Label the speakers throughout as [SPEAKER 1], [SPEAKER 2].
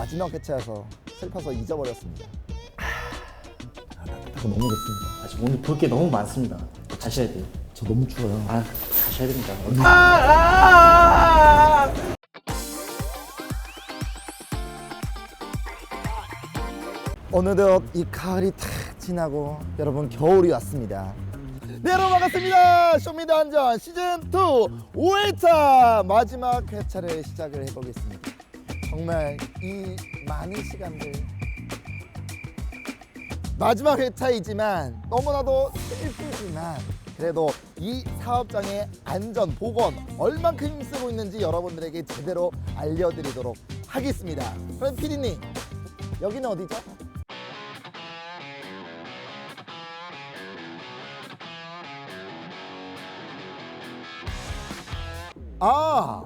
[SPEAKER 1] 마지막 회차여서 슬퍼서 잊어버렸습니다. 아, 따뜻하고 너무 좋습니다.
[SPEAKER 2] 아직 오늘 볼 게 너무 많습니다. 가셔야 돼요.
[SPEAKER 1] 저 너무 추워요.
[SPEAKER 2] 아, 가셔야 됩니다.
[SPEAKER 1] 어느덧 이 가을이 탁 지나고 여러분 겨울이 왔습니다. 네 여러분 반갑습니다. 쇼미더 안전 시즌 2 5회차 마지막 회차를 시작을 해보겠습니다. 정말 이 많은 시간들 마지막 회차이지만 너무나도 슬프지만 그래도 이 사업장의 안전 보건 얼만큼 힘쓰고 있는지 여러분들에게 제대로 알려드리도록 하겠습니다. 그럼 피디님 여기는 어디죠? 아,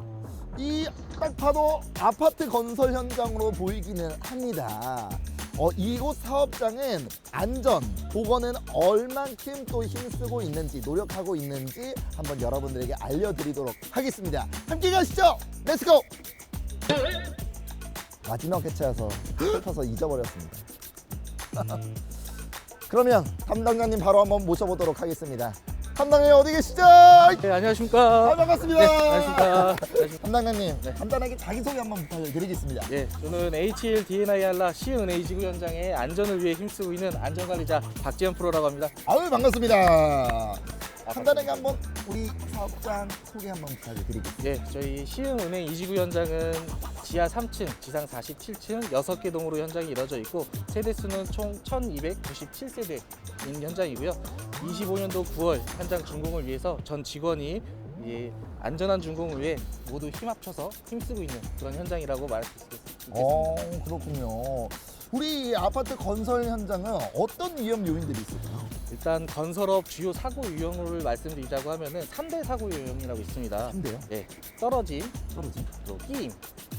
[SPEAKER 1] 이 딱 봐도 아파트 건설 현장으로 보이기는 합니다. 어, 이곳 사업장은 안전, 보건은 얼만큼 또 힘쓰고 있는지, 노력하고 있는지 한번 여러분들에게 알려드리도록 하겠습니다. 함께 가시죠! 렛츠고! 마지막 회차여서 슬퍼서 잊어버렸습니다. 그러면 담당자님 바로 한번 모셔보도록 하겠습니다. 담당자님 어디 계시죠?
[SPEAKER 2] 네, 안녕하십니까.
[SPEAKER 1] 아, 반갑습니다.
[SPEAKER 2] 네, 안녕하십니까. 안녕하십니까.
[SPEAKER 1] 담당자님
[SPEAKER 2] 네.
[SPEAKER 1] 간단하게 자기소개 한번 부탁드리겠습니다.
[SPEAKER 2] 예, 저는 HL DNI 한라 시은A 지구 현장의 안전을 위해 힘쓰고 있는 안전관리자 박지현 프로라고 합니다.
[SPEAKER 1] 아유 반갑습니다. 간단하게 한번 우리 사업장 소개 한번 부탁드리겠습니다.
[SPEAKER 2] 예, 저희 시흥은행 이지구 현장은 지하 3층, 지상 47층 6개 동으로 현장이 이루어져 있고 세대 수는 총 1297세대 인 현장이고요. 25년도 9월 현장 준공을 위해서 전 직원이 이 안전한 준공을 위해 모두 힘 합쳐서 힘쓰고 있는 그런 현장이라고 말할 수 있겠습니다.
[SPEAKER 1] 어 그렇군요. 우리 아파트 건설 현장은 어떤 위험 요인들이 있을까요?
[SPEAKER 2] 일단 건설업 주요 사고 유형을 말씀드리자고 하면은 3대 사고 유형이라고 있습니다.
[SPEAKER 1] 한데요.
[SPEAKER 2] 예, 떨어짐,
[SPEAKER 1] 떨어짐,
[SPEAKER 2] 또 끼임,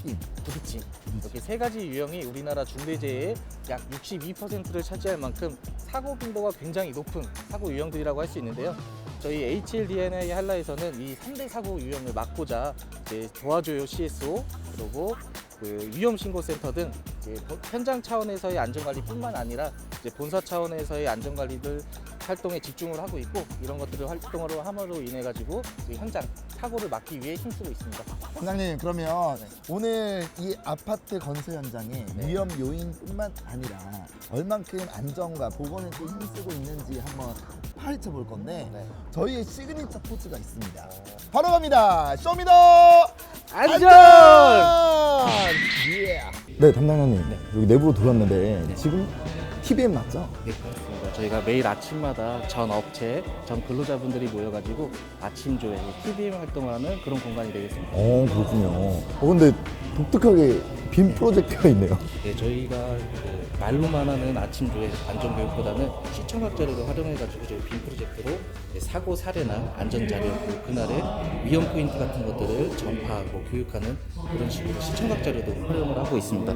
[SPEAKER 1] 힘,
[SPEAKER 2] 부딪힘 이렇게 세 가지 유형이 우리나라 중대재해의 약 62%를 차지할 만큼 사고 빈도가 굉장히 높은 사고 유형들이라고 할 수 있는데요. 저희 HLDNA 한라에서는 이 3대 사고 유형을 막고자 이제 도와줘요 CSO 그리고 그 위험 신고 센터 등 이제 본- 현장 차원에서의 안전 관리뿐만 아니라 이제 본사 차원에서의 안전 관리들 활동에 집중을 하고 있고 이런 것들을 활동으로 함으로 인해 가지고 현장 사고를 막기 위해 힘쓰고 있습니다.
[SPEAKER 1] 원장님 그러면 오늘 이 아파트 건설 현장의
[SPEAKER 2] 네.
[SPEAKER 1] 위험 요인뿐만 아니라 얼만큼 안전과 보건에 또 힘쓰고 있는지 한번 파헤쳐 볼 건데
[SPEAKER 2] 네.
[SPEAKER 1] 저희의 시그니처 포즈가 있습니다. 바로 갑니다. 쇼미더
[SPEAKER 2] 안전!
[SPEAKER 1] 예. 네 담당자님 여기 내부로 들어왔는데 지금 TVN 맞죠?
[SPEAKER 2] 네, 그렇습니다. 저희가 매일 아침마다 전 업체, 전 근로자분들이 모여가지고 아침 조회, TBM 활동을 하는 그런 공간이 되겠습니다.
[SPEAKER 1] 어 그렇군요. 어 근데 독특하게 빔 프로젝트가 있네요.
[SPEAKER 2] 네, 저희가 그 말로만 하는 아침 조회 안전 교육보다는 시청각 자료를 활용해가지고 저희 빔 프로젝트로 이제 사고 사례나 안전 자료, 그리고 그날의 위험 포인트 같은 것들을 전파하고 교육하는 그런 식으로 시청각 자료도 활용을 하고 있습니다.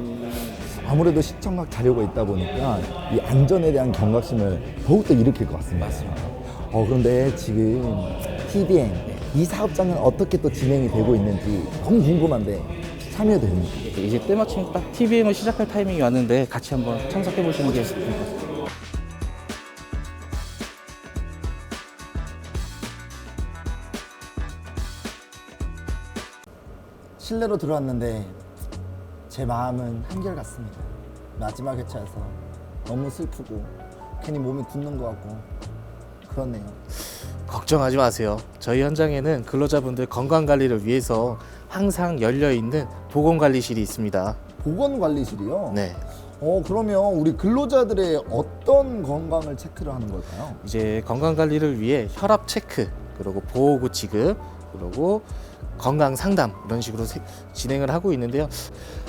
[SPEAKER 1] 아무래도 시청각 자료가 있다 보니까 이 안전에 대한 경각심을 더욱더 일으킬 것 같습니다. 어 그런데 지금 TVN 이 사업장은 어떻게 또 진행이 되고 있는지 너무 궁금한데 참여해도 됩니까?
[SPEAKER 2] 네, 이제 때마침 딱 TBM을 시작할 타이밍이 왔는데 같이 한번 참석해 보시는 게 좋을 것 같습니다.
[SPEAKER 1] 실내로 들어왔는데 제 마음은 한결같습니다. 마지막 회차여서 너무 슬프고 괜히 몸이 굳는 것 같고 그렇네요.
[SPEAKER 2] 걱정하지 마세요. 저희 현장에는 근로자분들 건강 관리를 위해서 항상 열려 있는 보건관리실이 있습니다.
[SPEAKER 1] 보건관리실이요?
[SPEAKER 2] 네.
[SPEAKER 1] 어 그러면 우리 근로자들의 어떤 건강을 체크를 하는 걸까요?
[SPEAKER 2] 이제 건강 관리를 위해 혈압 체크, 그리고 보호구 지급, 그리고 건강 상담 이런 식으로 세- 진행을 하고 있는데요.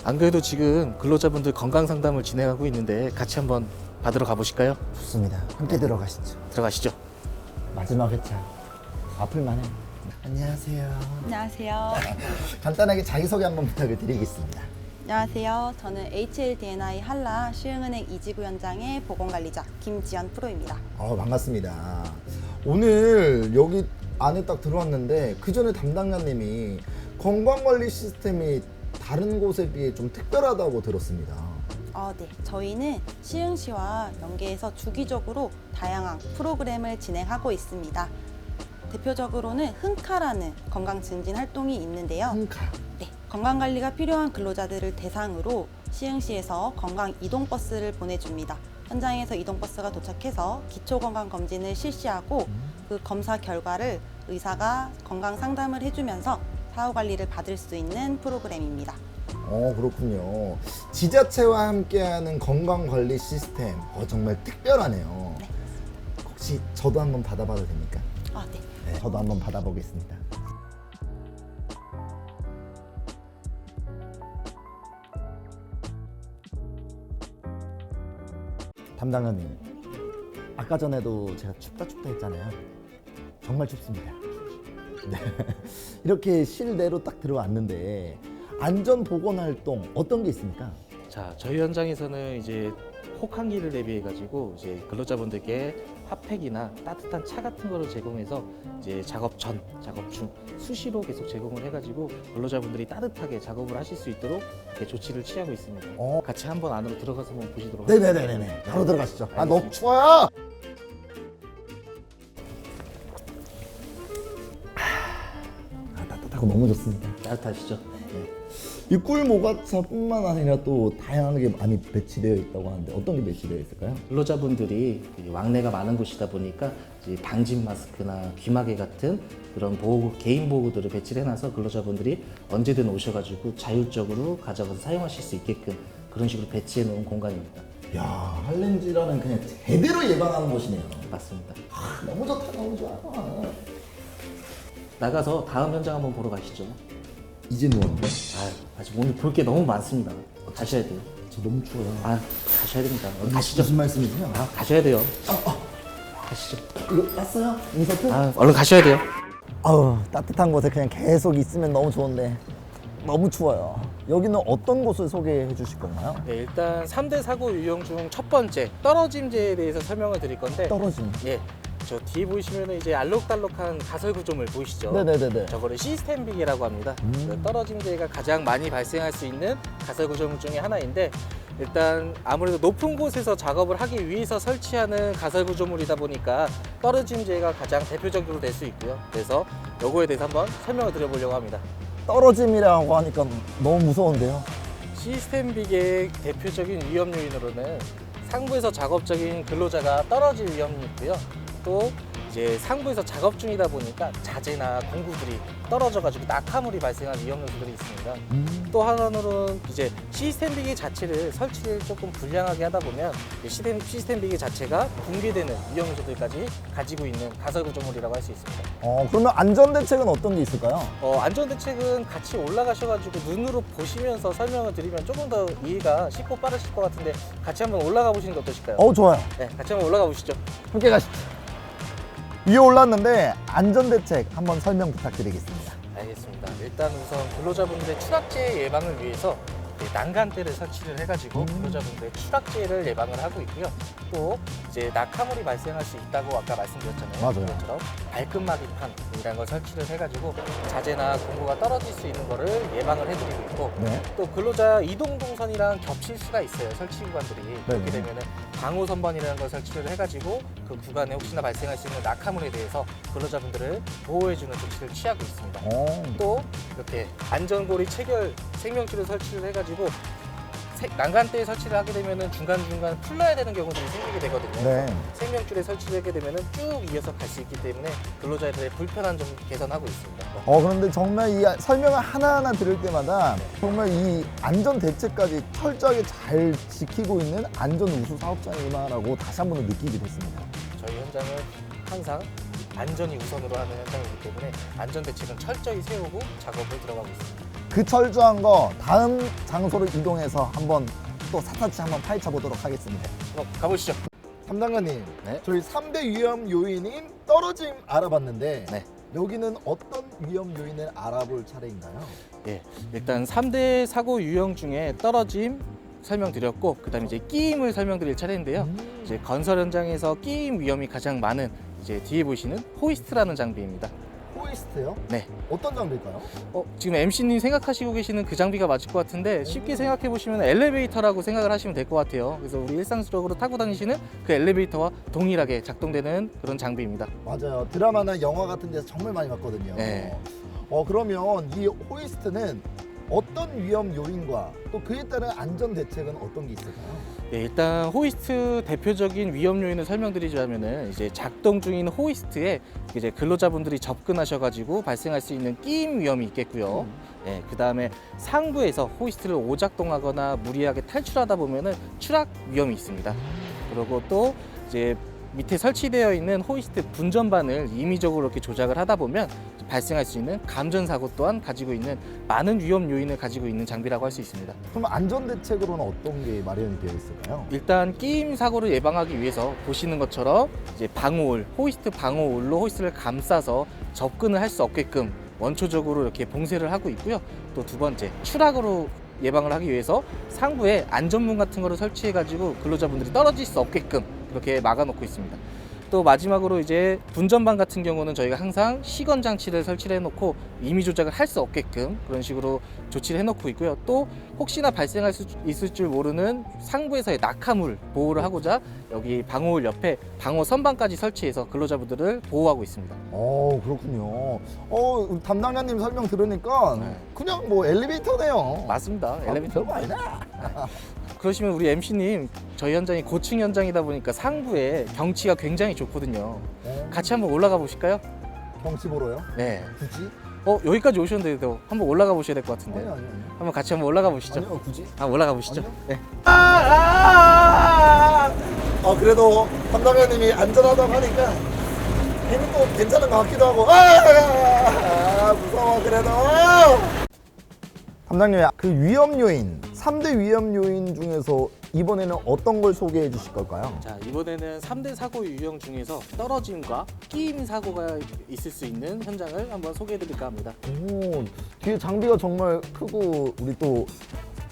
[SPEAKER 2] 안 그래도 지금 근로자분들 건강 상담을 진행하고 있는데 같이 한번 받으러 가보실까요?
[SPEAKER 1] 좋습니다. 함께 들어가시죠.
[SPEAKER 2] 들어가시죠.
[SPEAKER 1] 마지막 회차 아플만 해. 안녕하세요.
[SPEAKER 3] 안녕하세요.
[SPEAKER 1] 간단하게 자기소개 한번 부탁을 드리겠습니다.
[SPEAKER 3] 안녕하세요. 저는 HLDNI 한라 시흥은행 이지구 현장의 보건관리자 김지연 프로입니다.
[SPEAKER 1] 어, 반갑습니다. 오늘 여기 안에 딱 들어왔는데 그 전에 담당자님이 건강관리 시스템이 다른 곳에 비해 좀 특별하다고 들었습니다.
[SPEAKER 3] 어, 네. 저희는 시흥시와 연계해서 주기적으로 다양한 프로그램을 진행하고 있습니다. 대표적으로는 흥카라는 건강 증진 활동이 있는데요.
[SPEAKER 1] 한카.
[SPEAKER 3] 네, 건강 관리가 필요한 근로자들을 대상으로 시흥시에서 건강 이동 버스를 보내줍니다. 현장에서 이동 버스가 도착해서 기초 건강 검진을 실시하고 그 검사 결과를 의사가 건강 상담을 해주면서 사후 관리를 받을 수 있는 프로그램입니다.
[SPEAKER 1] 어 그렇군요. 지자체와 함께하는 건강 관리 시스템 어, 정말 특별하네요.
[SPEAKER 3] 네.
[SPEAKER 1] 혹시 저도 한번 받아봐도 됩니까?
[SPEAKER 3] 아, 네.
[SPEAKER 1] 네, 저도 한번 받아보겠습니다. 담당관님, 아까 전에도 제가 춥다 춥다 했잖아요. 정말 춥습니다. 네. 이렇게 실내로 딱 들어왔는데 안전 보건 활동 어떤 게 있습니까?
[SPEAKER 2] 자, 저희 현장에서는 이제 혹한기를 대비해 가지고 이제 근로자분들께 핫팩이나 따뜻한 차 같은 거를 제공해서 이제 작업 전, 작업 중 수시로 계속 제공을 해 가지고 근로자분들이 따뜻하게 작업을 하실 수 있도록 이렇게 조치를 취하고 있습니다.
[SPEAKER 1] 어,
[SPEAKER 2] 같이 한번 안으로 들어가서 한번 보시도록 하겠습니다.
[SPEAKER 1] 네네네네. 바로 들어가시죠. 아 너무 추워요. 아 따뜻하고 너무 좋습니다.
[SPEAKER 2] 따뜻하시죠?
[SPEAKER 1] 이 꿀모가차뿐만 아니라 또 다양하게 많이 배치되어 있다고 하는데 어떤 게 배치되어 있을까요?
[SPEAKER 2] 근로자분들이 이 왕래가 많은 곳이다 보니까 방진 마스크나 귀마개 같은 그런 보호 개인 보호구들을 배치를 해놔서 근로자분들이 언제든 오셔가지고 자율적으로 가져가서 사용하실 수 있게끔 그런 식으로 배치해 놓은 공간입니다.
[SPEAKER 1] 야 한랭 질환은 그냥 제대로 예방하는 곳이네요.
[SPEAKER 2] 맞습니다.
[SPEAKER 1] 아, 너무 좋다 너무 좋아.
[SPEAKER 2] 나가서 다음 현장 한번 보러 가시죠.
[SPEAKER 1] 이제 누웠는데?
[SPEAKER 2] 아, 아직 오늘 볼 게 너무 많습니다. 가셔야 돼요.
[SPEAKER 1] 저 너무 추워요.
[SPEAKER 2] 아, 가셔야 됩니다. 얼른 가시죠.
[SPEAKER 1] 무슨 말씀이세요?
[SPEAKER 2] 아, 가셔야 돼요. 가시죠.
[SPEAKER 1] 이거 땄어요? 인서트?
[SPEAKER 2] 아, 얼른 가셔야 돼요.
[SPEAKER 1] 아우 따뜻한 곳에 그냥 계속 있으면 너무 좋은데 너무 추워요. 여기는 어떤 곳을 소개해 주실 건가요?
[SPEAKER 2] 네, 일단 3대 사고 유형 중 첫 번째 떨어짐제에 대해서 설명을 드릴 건데
[SPEAKER 1] 떨어짐.
[SPEAKER 2] 예, 저 뒤에 보시면은 이제 알록달록한 가설 구조물 보이시죠?
[SPEAKER 1] 네네네네.
[SPEAKER 2] 저거를 시스템 비계라고 합니다.
[SPEAKER 1] 음.
[SPEAKER 2] 그 떨어짐제가 가장 많이 발생할 수 있는 가설 구조물 중에 하나인데 일단 아무래도 높은 곳에서 작업을 하기 위해서 설치하는 가설 구조물이다 보니까 떨어짐제가 가장 대표적으로 될 수 있고요. 그래서 요거에 대해서 한번 설명을 드려보려고 합니다.
[SPEAKER 1] 떨어짐이라고 하니까 너무 무서운데요.
[SPEAKER 2] 시스템 비계의 대표적인 위험 요인으로는 상부에서 작업 중인 근로자가 떨어질 위험이 있고요. 또 이제 상부에서 작업 중이다 보니까 자재나 공구들이 떨어져가지고 낙하물이 발생할 위험 요소들이 있습니다.
[SPEAKER 1] 음.
[SPEAKER 2] 또 하나는 이제 시스템 비계 자체를 설치를 조금 불량하게 하다 보면 이 시스템, 시스템 비계 자체가 붕괴되는 위험 요소들까지 가지고 있는 가설 구조물이라고 할 수 있습니다.
[SPEAKER 1] 어 그러면 안전 대책은 어떤 게 있을까요?
[SPEAKER 2] 어, 안전 대책은 같이 올라가셔가지고 눈으로 보시면서 설명을 드리면 조금 더 이해가 쉽고 빠르실 것 같은데 같이 한번 올라가 보시는 게 어떠실까요?
[SPEAKER 1] 어 좋아요.
[SPEAKER 2] 네, 같이 한번 올라가 보시죠.
[SPEAKER 1] 함께 가시죠. 위에 올랐는데 안전 대책 한번 설명 부탁드리겠습니다.
[SPEAKER 2] 알겠습니다. 일단 우선 근로자분들의 추락재 예방을 위해서 이제 난간대를 설치를 해가지고
[SPEAKER 1] 음.
[SPEAKER 2] 근로자분들의 추락재를 예방을 하고 있고요. 또 이제 낙하물이 발생할 수 있다고 아까 말씀드렸잖아요.
[SPEAKER 1] 맞아요.
[SPEAKER 2] 그것처럼 발끝마기판이라는 걸 설치를 해가지고 자재나 공구가 떨어질 수 있는 거를 예방을 해드리고 있고
[SPEAKER 1] 네.
[SPEAKER 2] 또 근로자 이동 동선이랑 겹칠 수가 있어요. 설치 구간들이 그렇게. 되면은 방호 선반이라는 걸 설치를 해가지고 그 구간에 혹시나 발생할 수 있는 낙하물에 대해서 근로자분들을 보호해주는 조치를 취하고 있습니다.
[SPEAKER 1] 어.
[SPEAKER 2] 또 이렇게 안전고리 체결 생명줄을 설치를 해가지고 세- 난간대에 설치를 하게 되면은 중간 중간 풀러야 되는 경우들이 생기게 되거든요.
[SPEAKER 1] 네.
[SPEAKER 2] 생명줄에 설치를 하게 되면은 쭉 이어서 갈 수 있기 때문에 근로자들의 불편한 점 개선하고 있습니다.
[SPEAKER 1] 어 그런데 정말 이 설명을 하나하나 들을 때마다 정말 이 안전 대책까지 철저하게 잘 지키고 있는 안전 우수 사업장이구나라고 다시 한번더 느끼게 됐습니다.
[SPEAKER 2] 저희 현장은 항상 안전이 우선으로 하는 현장이기 때문에 안전 대책은 철저히 세우고 작업을 들어가고 있습니다.
[SPEAKER 1] 그 철저한 거 다음 장소로 이동해서 한번 또 샅샅이 한번 파헤쳐 보도록 하겠습니다.
[SPEAKER 2] 한번 가보시죠.
[SPEAKER 1] 담당관님,
[SPEAKER 2] 네.
[SPEAKER 1] 저희 3대 위험 요인인 떨어짐 알아봤는데
[SPEAKER 2] 네.
[SPEAKER 1] 여기는 어떤 위험 요인을 알아볼 차례인가요?
[SPEAKER 2] 예, 일단 3대 사고 유형 중에 떨어짐 설명드렸고 그다음에 이제 끼임을 설명드릴 차례인데요.
[SPEAKER 1] 음.
[SPEAKER 2] 이제 건설 현장에서 끼임 위험이 가장 많은 이제 뒤에 보시는 호이스트라는 장비입니다.
[SPEAKER 1] 호이스트요?
[SPEAKER 2] 네.
[SPEAKER 1] 어떤 장비일까요?
[SPEAKER 2] 어, 지금 MC님 생각하시고 계시는 그 장비가 맞을 것 같은데 쉽게 생각해 보시면 엘리베이터라고 생각을 하시면 될 것 같아요. 그래서 우리 일상적으로 타고 다니시는 그 엘리베이터와 동일하게 작동되는 그런 장비입니다.
[SPEAKER 1] 맞아요. 드라마나 영화 같은 데서 정말 많이 봤거든요.
[SPEAKER 2] 네.
[SPEAKER 1] 어 그러면 이 호이스트는 어떤 위험 요인과 또 그에 따른 안전 대책은 어떤 게 있을까요?
[SPEAKER 2] 네, 일단 호이스트 대표적인 위험 요인을 설명드리자면은 이제 작동 중인 호이스트에 이제 근로자분들이 접근하셔가지고 발생할 수 있는 끼임 위험이 있겠고요. 네, 그 다음에 상부에서 호이스트를 오작동하거나 무리하게 탈출하다 보면은 추락 위험이 있습니다. 그리고 또 이제 밑에 설치되어 있는 호이스트 분전반을 임의적으로 이렇게 조작을 하다 보면 발생할 수 있는 감전 사고 또한 가지고 있는 많은 위험 요인을 가지고 있는 장비라고 할 수 있습니다.
[SPEAKER 1] 그럼 안전 대책으로는 어떤 게 마련이 되어 있을까요?
[SPEAKER 2] 일단 끼임 사고를 예방하기 위해서 보시는 것처럼 이제 방호울, 호이스트 방호울로 호이스트를 감싸서 접근을 할 수 없게끔 원초적으로 이렇게 봉쇄를 하고 있고요. 또 두 번째 추락으로 예방을 하기 위해서 상부에 안전문 같은 거를 설치해 가지고 근로자분들이 떨어질 수 없게끔 그렇게 막아 놓고 있습니다. 또 마지막으로 이제 분전반 같은 경우는 저희가 항상 시건 장치를 설치를 해놓고 임의 조작을 할 수 없게끔 그런 식으로 조치를 해 놓고 있고요. 또 혹시나 발생할 수 있을 줄 모르는 상부에서의 낙하물 보호를 하고자 여기 방호울 옆에 방호 선반까지 설치해서 근로자분들을 보호하고 있습니다.
[SPEAKER 1] 어 그렇군요. 어 담당자님 설명 들으니까
[SPEAKER 2] 네.
[SPEAKER 1] 그냥 뭐 엘리베이터네요.
[SPEAKER 2] 맞습니다.
[SPEAKER 1] 아,
[SPEAKER 2] 엘리베이터
[SPEAKER 1] 별거 아니다.
[SPEAKER 2] 그러시면 우리 MC님 저희 현장이 고층 현장이다 보니까 상부에 경치가 굉장히 좋거든요.
[SPEAKER 1] 어,
[SPEAKER 2] 같이 한번 올라가 보실까요?
[SPEAKER 1] 경치 보러요?
[SPEAKER 2] 네.
[SPEAKER 1] 굳이?
[SPEAKER 2] 어 여기까지 오셨는데도 한번 올라가 보셔야 될 것 같은데.
[SPEAKER 1] 아니요 아니요.
[SPEAKER 2] 한번 같이 한번 올라가 보시죠.
[SPEAKER 1] 아니요 굳이?
[SPEAKER 2] 아 올라가 보시죠.
[SPEAKER 1] 아니요.
[SPEAKER 2] 네.
[SPEAKER 1] 아 그래도 담당자님이 안전하다고 하니까 괜히 또 괜찮은 것 같기도 하고 아 무서워 그래도 담당님 그 위험 요인 3대 위험 요인 중에서 이번에는 어떤 걸 소개해 주실 걸까요?
[SPEAKER 2] 자 이번에는 3대 사고 유형 중에서 떨어짐과 끼임 사고가 있을 수 있는 현장을 한번 소개해 드릴까 합니다.
[SPEAKER 1] 오 뒤에 장비가 정말 크고 우리 또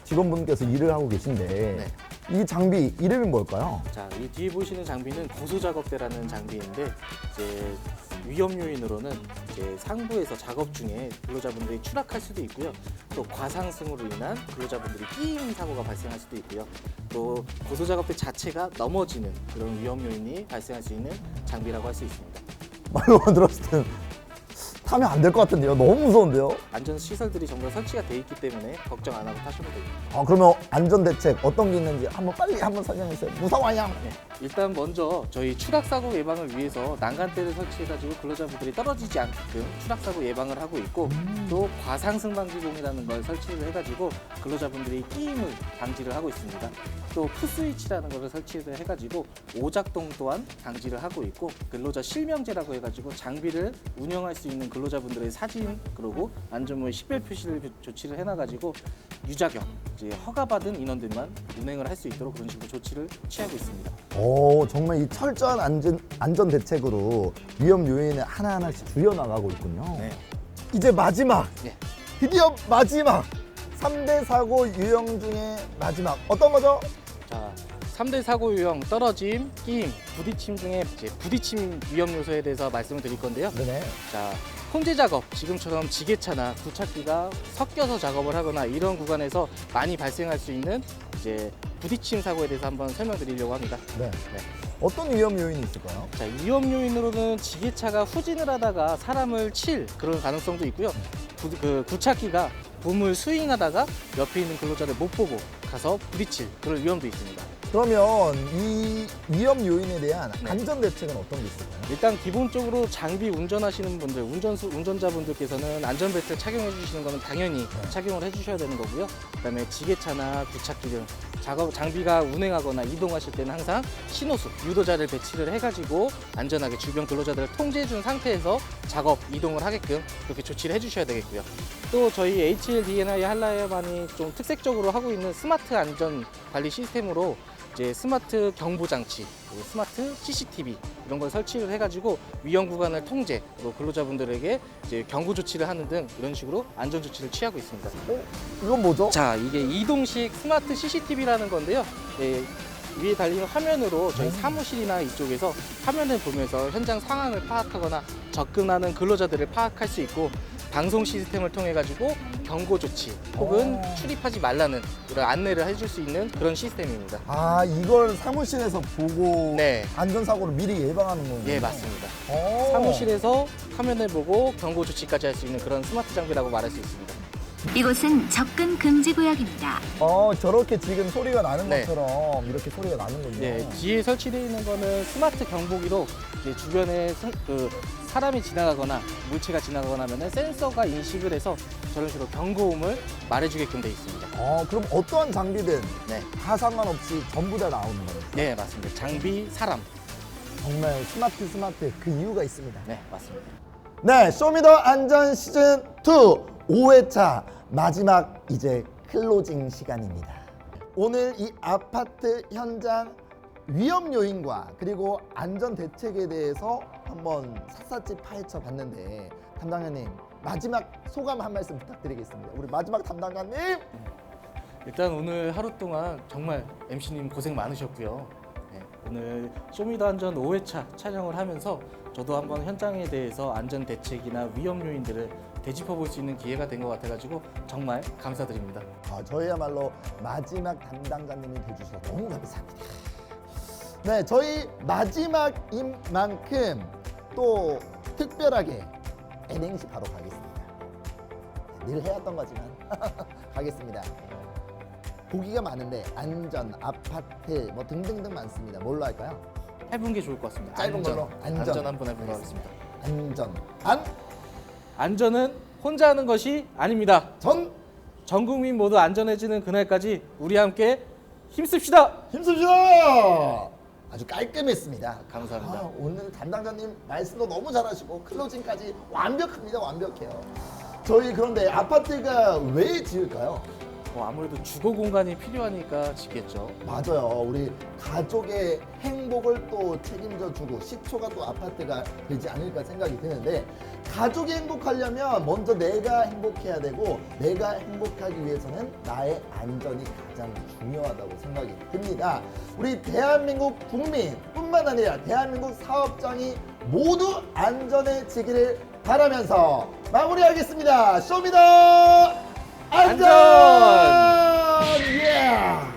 [SPEAKER 1] 직원분께서 일을 하고 계신데
[SPEAKER 2] 네.
[SPEAKER 1] 이 장비 이름이 뭘까요?
[SPEAKER 2] 자, 이 뒤에 보시는 장비는 고소 작업대라는 장비인데 이제 위험 요인으로는 이제 상부에서 작업 중에 근로자분들이 추락할 수도 있고요. 또 과상승으로 인한 근로자분들이 끼임 사고가 발생할 수도 있고요. 또 고소 작업대 자체가 넘어지는 그런 위험 요인이 발생할 수 있는 장비라고 할 수 있습니다.
[SPEAKER 1] 말로만 들었을 땐 타면 안 될 것 같은데요. 너무 무서운데요.
[SPEAKER 2] 안전 시설들이 전부 설치가 돼 있기 때문에 걱정 안 하고 타셔도 됩니다.
[SPEAKER 1] 아 그러면 안전 대책 어떤 게 있는지 한번 빨리 한번 설명해 주세요. 무서워요.
[SPEAKER 2] 네, 일단 먼저 저희 추락 사고 예방을 위해서 난간대를 설치해가지고 근로자분들이 떨어지지 않게끔 추락 사고 예방을 하고 있고 또 과상 승 방지공이라는 걸 설치를 해가지고 근로자분들이 끼임을 방지를 하고 있습니다. 또 푸스위치라는 것을 설치를 해가지고 오작동 또한 방지를 하고 있고 근로자 실명제라고 해가지고 장비를 운영할 수 있는 근로 자분들의 사진 그리고 안전모의 식별 표시를 조치를 해놔가지고 유자격 이제 허가받은 인원들만 운행을 할 수 있도록 그런 식으로 조치를 취하고 있습니다.
[SPEAKER 1] 오 정말 이 철저한 안전 안전 대책으로 위험 요인을 하나 하나씩 줄여 나가고 있군요.
[SPEAKER 2] 네.
[SPEAKER 1] 이제 마지막
[SPEAKER 2] 네.
[SPEAKER 1] 드디어 마지막 3대 사고 유형 중에 마지막 어떤 거죠?
[SPEAKER 2] 자, 3대 사고 유형 떨어짐, 끼임, 부딪힘 중에 이제 부딪힘 위험 요소에 대해서 말씀을 드릴 건데요.
[SPEAKER 1] 네네.
[SPEAKER 2] 자, 통제 작업, 지금처럼 지게차나 구착기가 섞여서 작업을 하거나 이런 구간에서 많이 발생할 수 있는 이제 부딪힘 사고에 대해서 한번 설명드리려고 합니다.
[SPEAKER 1] 네.
[SPEAKER 2] 네.
[SPEAKER 1] 어떤 위험 요인이 있을까요?
[SPEAKER 2] 자, 위험 요인으로는 지게차가 후진을 하다가 사람을 칠 그런 가능성도 있고요. 구, 그 구착기가 붐을 스윙하다가 옆에 있는 근로자를 못 보고 가서 부딪힐 그런 위험도 있습니다.
[SPEAKER 1] 그러면 이 위험 요인에 대한
[SPEAKER 2] 네.
[SPEAKER 1] 안전 대책은 어떤 게 있을까요?
[SPEAKER 2] 일단 기본적으로 장비 운전하시는 분들, 운전수 운전자분들께서는 안전벨트 착용해 주시는 거는 당연히 착용을 해 주셔야 되는 거고요. 그다음에 지게차나 구착기 등 작업 장비가 운행하거나 이동하실 때는 항상 신호수, 유도자를 배치를 해가지고 안전하게 주변 근로자들을 통제해 준 상태에서 작업 이동을 하게끔 그렇게 조치를 해 주셔야 되겠고요. 또 저희 HL DNI 한라이어만이 좀 특색적으로 하고 있는 스마트 안전 관리 시스템으로 이제 스마트 경보 장치, 그리고 스마트 CCTV 이런 걸 설치를 해가지고 위험 구간을 통제, 또 근로자분들에게 이제 경고 조치를 하는 등 이런 식으로 안전 조치를 취하고 있습니다.
[SPEAKER 1] 이건 뭐죠?
[SPEAKER 2] 자, 이게 이동식 스마트 CCTV라는 건데요. 예, 위에 달린 화면으로 저희 사무실이나 이쪽에서 화면을 보면서 현장 상황을 파악하거나 접근하는 근로자들을 파악할 수 있고 방송 시스템을 통해 가지고 경고 조치 혹은
[SPEAKER 1] 오.
[SPEAKER 2] 출입하지 말라는 이런 안내를 해줄 수 있는 그런 시스템입니다.
[SPEAKER 1] 아 이걸 사무실에서 보고
[SPEAKER 2] 네.
[SPEAKER 1] 안전사고를 미리 예방하는 거예요?
[SPEAKER 2] 예, 맞습니다.
[SPEAKER 1] 오.
[SPEAKER 2] 사무실에서 화면을 보고 경고 조치까지 할 수 있는 그런 스마트 장비라고 말할 수 있습니다.
[SPEAKER 4] 이곳은 접근 금지 구역입니다.
[SPEAKER 1] 어 저렇게 지금 소리가 나는
[SPEAKER 2] 네.
[SPEAKER 1] 것처럼 이렇게 소리가 나는군요.
[SPEAKER 2] 네, 뒤에 설치되어 있는 거는 스마트 경보기로 이제 주변에 사, 그 사람이 지나가거나 물체가 지나가거나 하면 센서가 인식을 해서 저런 식으로 경고음을 말해주게끔 되어 있습니다.
[SPEAKER 1] 어 그럼 어떠한 장비든
[SPEAKER 2] 네,
[SPEAKER 1] 다 상관 없이 전부 다 나오는 거예요.
[SPEAKER 2] 네 맞습니다. 장비, 사람,
[SPEAKER 1] 정말 스마트 스마트 그 이유가 있습니다.
[SPEAKER 2] 네 맞습니다.
[SPEAKER 1] 네, 쇼미더 안전 시즌 2 5회차 마지막 이제 클로징 시간입니다. 오늘 이 아파트 현장 위험 요인과 그리고 안전 대책에 대해서 한번 샅샅이 파헤쳐 봤는데 담당자님 마지막 소감 한 말씀 부탁드리겠습니다. 우리 마지막 담당자님.
[SPEAKER 2] 일단 오늘 하루 동안 정말 MC님 고생 많으셨고요. 네, 오늘 쇼미더 안전 5회차 촬영을 하면서 저도 한번 현장에 대해서 안전 대책이나 위험 요인들을 되짚어 볼 수 있는 기회가 된 것 같아가지고 정말 감사드립니다.
[SPEAKER 1] 아, 저희야말로 마지막 담당자님이 돼주셔서 너무 감사합니다. 네, 저희 마지막인 만큼 또 특별하게 N행시 바로 가겠습니다. 늘 해왔던 거지만 가겠습니다. 보기가 많은데 안전, 아파트 뭐 등등등 많습니다. 뭘로 할까요?
[SPEAKER 2] 해본 게 좋을 것 같습니다.
[SPEAKER 1] 짧은
[SPEAKER 2] 안전.
[SPEAKER 1] 걸로? 안전.
[SPEAKER 2] 안전 한번 해보도록 하겠습니다.
[SPEAKER 1] 안전, 안,
[SPEAKER 2] 안전은 혼자 하는 것이 아닙니다.
[SPEAKER 1] 전,
[SPEAKER 2] 전 국민 모두 안전해지는 그날까지 우리 함께 힘씁시다.
[SPEAKER 1] 힘쓰시오! 아주 깔끔했습니다.
[SPEAKER 2] 감사합니다.
[SPEAKER 1] 아, 오늘 담당자님 말씀도 너무 잘하시고 클로징까지 완벽합니다. 완벽해요. 저희 그런데 아파트가 왜 지을까요?
[SPEAKER 2] 뭐 아무래도 주거 공간이 필요하니까 짓겠죠.
[SPEAKER 1] 맞아요. 우리 가족의 행복을 또 책임져 주고 시초가 또 아파트가 되지 않을까 생각이 드는데 가족이 행복하려면 먼저 내가 행복해야 되고 내가 행복하기 위해서는 나의 안전이 가장 중요하다고 생각이 듭니다. 우리 대한민국 국민뿐만 아니라 대한민국 사업장이 모두 안전해지기를 바라면서 마무리하겠습니다. 쇼미더 안전! 예!